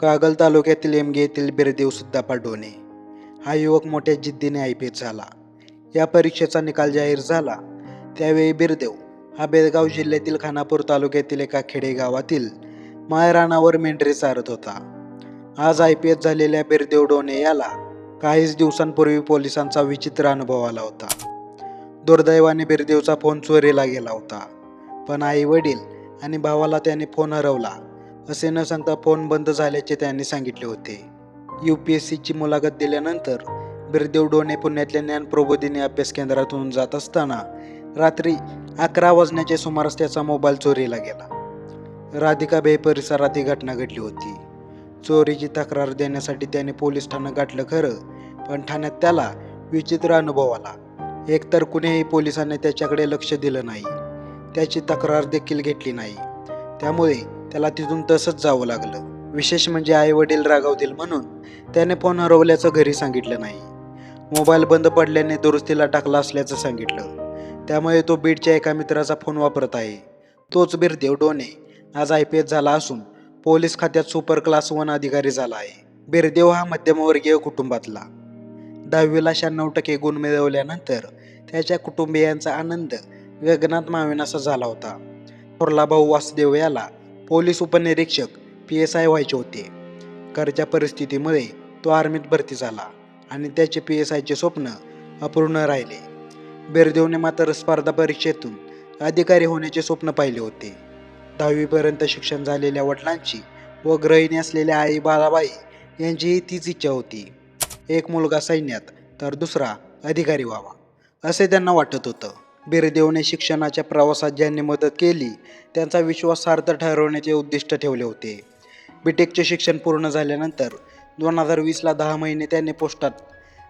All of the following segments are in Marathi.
कागल तालुक्यातील एमगे येथील बिरदेव सिद्धापा डोने हा युवक मोठ्या जिद्दीने आय पी एस झाला. या परीक्षेचा निकाल जाहीर झाला. त्यावेळी बिरदेव हा बेळगाव जिल्ह्यातील खानापूर तालुक्यातील एका खेडेगावातील मायरानावर मेंढरे चारत होता. आज आय पी एस झालेल्या बिरदेव डोने याला काहीच दिवसांपूर्वी पोलिसांचा विचित्र अनुभव आला होता. दुर्दैवाने बिरदेवचा फोन चोरीला गेला होता. पण आई वडील आणि भावाला त्याने फोन हरवला. असे न सांगता फोन बंद झाल्याचे त्यांनी सांगितले होते. यू पी एस सीची मुलाखत दिल्यानंतर बिरदेव डोने पुण्यातल्या ज्ञानप्रबोधिनी अभ्यास केंद्रातून जात असताना रात्री अकरा वाजण्याच्या सुमारास त्याचा मोबाईल चोरीला गेला. राधिका बे परिसरात ही घटना घडली होती. चोरीची तक्रार देण्यासाठी त्याने पोलीस ठाणं गाठलं खरं पण ठाण्यात त्याला विचित्र अनुभव आला. एकतर कुणीही पोलिसांनी त्याच्याकडे लक्ष दिलं नाही. त्याची तक्रार देखील घेतली नाही. त्यामुळे त्याला तिथून तसंच जावं लागलं. विशेष म्हणजे आई वडील रागावतील म्हणून त्याने फोन हरवल्याचं घरी सांगितलं नाही. मोबाईल बंद पडल्याने दुरुस्तीला टाकला असल्याचं सांगितलं. त्यामुळे तो बीडच्या एका मित्राचा फोन वापरत आहे. तोच बिरदेव डोने आज आय पी एस झाला असून पोलीस खात्यात सुपर क्लास वन अधिकारी झाला आहे. बिरदेव हा मध्यमवर्गीय कुटुंबातला. दहावीला शहाण्णव टक्के गुण मिळवल्यानंतर त्याच्या कुटुंबियांचा आनंद गगनात माविनासा झाला होता. थोरला भाऊ वासुदेव याला पोलीस उपनिरीक्षक पी एस आय व्हायचे होते. घरच्या परिस्थितीमुळे तो आर्मीत भरती झाला आणि त्याचे पी एस आयचे स्वप्न अपूर्ण राहिले. बिरदेवने मात्र स्पर्धा परीक्षेतून अधिकारी होण्याचे स्वप्न पाहिले होते. दहावीपर्यंत शिक्षण झालेल्या वडिलांची व गृहिणी असलेल्या आई बाळाबाई यांचीही तीच इच्छा होती. एक मुलगा सैन्यात तर दुसरा अधिकारी व्हावा असे त्यांना वाटत होतं. बिरदेवने शिक्षणाच्या प्रवासात ज्यांनी मदत केली त्यांचा विश्वासार्थ ठरवण्याचे उद्दिष्ट ठेवले होते. बीटेकचे शिक्षण पूर्ण झाल्यानंतर दोन हजार वीसला दहा महिने त्यांनी पोस्टात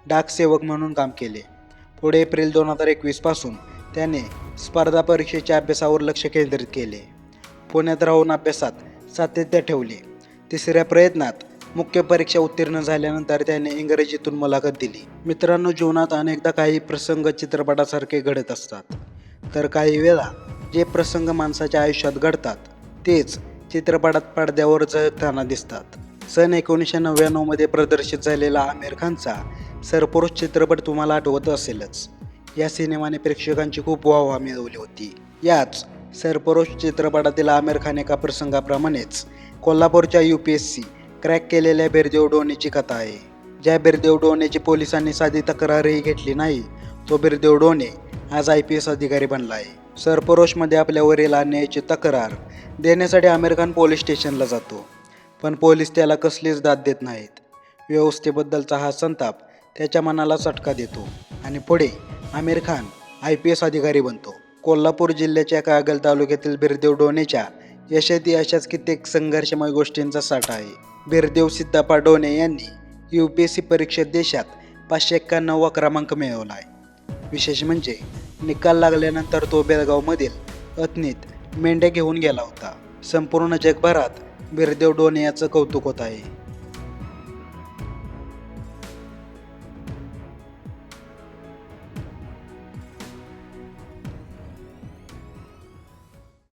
डाकसेवक म्हणून काम केले. पुढे एप्रिल दोन हजार एकवीसपासून त्याने स्पर्धा परीक्षेच्या अभ्यासावर लक्ष केंद्रित केले. पुण्यात राहून अभ्यासात सातत्य ठेवले. तिसऱ्या प्रयत्नात मुख्य परीक्षा उत्तीर्ण झाल्यानंतर त्याने इंग्रजीतून मुलाखत दिली. मित्रांनो जीवनात अनेकदा काही प्रसंग चित्रपटासारखे घडत असतात. तर काही वेळा जे प्रसंग माणसाच्या आयुष्यात घडतात तेच चित्रपटात पडद्यावर झळकताना दिसतात. सन एकोणीसशे नव्याण्णवमध्ये प्रदर्शित झालेला आमिर खानचा सरपुरुष चित्रपट तुम्हाला आठवत असेलच. या सिनेमाने प्रेक्षकांची खूप वाहवा मिळवली होती. याच सरपुरुष चित्रपटातील आमिर खान एका प्रसंगाप्रमाणेच कोल्हापूरच्या U P S C crack केलेल्या बिरदेव डोनेची कथा आहे. ज्या बिरदेव डोनेची पोलिसांनी साधी तक्रारही घेतली नाही तो बिरदेव डोने आज आय पी एस अधिकारी बनला आहे. सरपरोशमध्ये आपल्या वरील आणण्याची तक्रार देण्यासाठी आमिर खान पोलीस स्टेशनला जातो. पण पोलीस त्याला कसलीच दाद देत नाहीत. व्यवस्थेबद्दलचा हा संताप त्याच्या मनाला चटका देतो आणि पुढे Aamir Khan I P S अधिकारी बनतो. कोल्हापूर जिल्ह्याच्या कागल तालुक्यातील बिरदेव डोनेच्या यशाती अशाच कित्येक संघर्षमय गोष्टींचा साठा आहे. बिरदेव सिद्धापा डोने यांनी यू पी एस सी परीक्षेत देशात पाचशे एक्क्याण्णववा क्रमांक मिळवला आहे. विशेष म्हणजे निकाल लागल्यानंतर तो बेळगावमधील अतनीत मेंढ्या घेऊन गेला होता. संपूर्ण जगभरात बिरदेव डोने याचं कौतुक होत आहे.